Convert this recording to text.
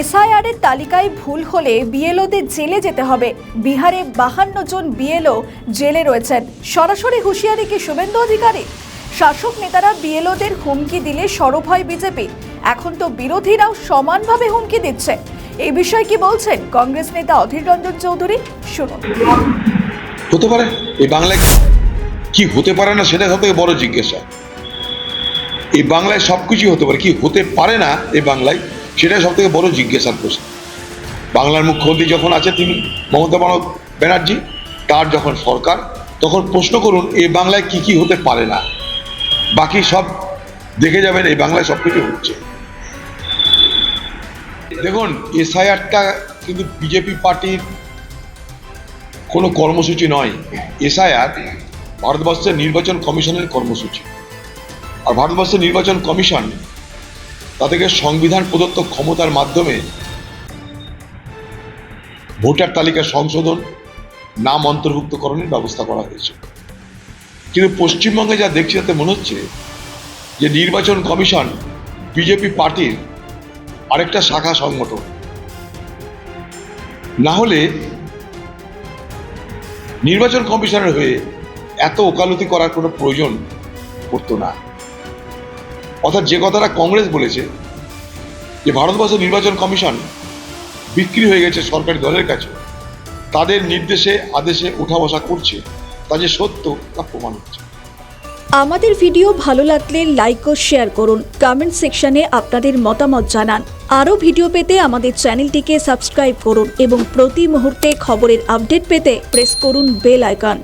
SIR এর তালিকায় ভুল হলে বিএলওদের জেলে যেতে হবে। বিহারে বাহান্ন জন বিএলও জেলে রয়েছেন। সরাসরি হুঁশিয়ারি কি শুভেন্দু অধিকারী? শাসক নেতারা বিএলওদের হুমকি দিলে সরব হয় বিজেপি। এখন তো বিরোধীরাও সমানভাবে হুমকি দিচ্ছে। এই বিষয়ে কি বলছেন কংগ্রেস নেতা অধীর রঞ্জন চৌধুরী? শুনুন। হতে পারে। এই বাংলায় কি হতে পারে না সেটা সব বড় জিজ্ঞাসা। এই বাংলায় সব কিছুই হতে পারে। কি হতে পারে না এই বাংলায়? সেটাই সব থেকে বড় জিজ্ঞাসার প্রশ্ন। বাংলার মুখ্যমন্ত্রী যখন আছে তিনি, মমতা ব্যানার্জি, তার যখন সরকার, তখন প্রশ্ন করুন, এই বাংলায় কি কি হতে পারে না? বাকি সব দেখে যাবেন, এই বাংলায় সব কিছু হচ্ছে। দেখুন এসআইআরটা কিন্তু বিজেপি পার্টির কোনো কর্মসূচি নয়। এসআইআর ভারতবর্ষের নির্বাচন কমিশনের কর্মসূচি। আর ভারতবর্ষের নির্বাচন কমিশন তাদেরকে সংবিধান প্রদত্ত ক্ষমতার মাধ্যমে ভোটার তালিকা সংশোধন, নাম অন্তর্ভুক্তকরণের ব্যবস্থা করা হয়েছে। কিন্তু পশ্চিমবঙ্গে যা দেখছি তাতে মনে হচ্ছে যে নির্বাচন কমিশন বিজেপি পার্টির আরেকটা শাখা সংগঠন। না হলে নির্বাচন কমিশনের হয়ে এত ওকালতি করার কোনো প্রয়োজন পড়তো না। অর্থাৎ যে কথাটা কংগ্রেস বলেছে যে ভারতবর্ষ নির্বাচন কমিশন বিক্রি হয়ে গেছে সরকারি দলের কাছে, তাদের নির্দেশে, আদেশে উঠা বসা করছে। তা যে সত্য, তা প্রমাণ হচ্ছে। আমাদের ভিডিও ভালো লাগলে লাইক ও শেয়ার করুন। কমেন্ট সেকশনে আপনাদের মতামত জানান। আরও ভিডিও পেতে আমাদের চ্যানেলটিকে সাবস্ক্রাইব করুন এবং প্রতি মুহূর্তে খবরের আপডেট পেতে প্রেস করুন বেল আইকন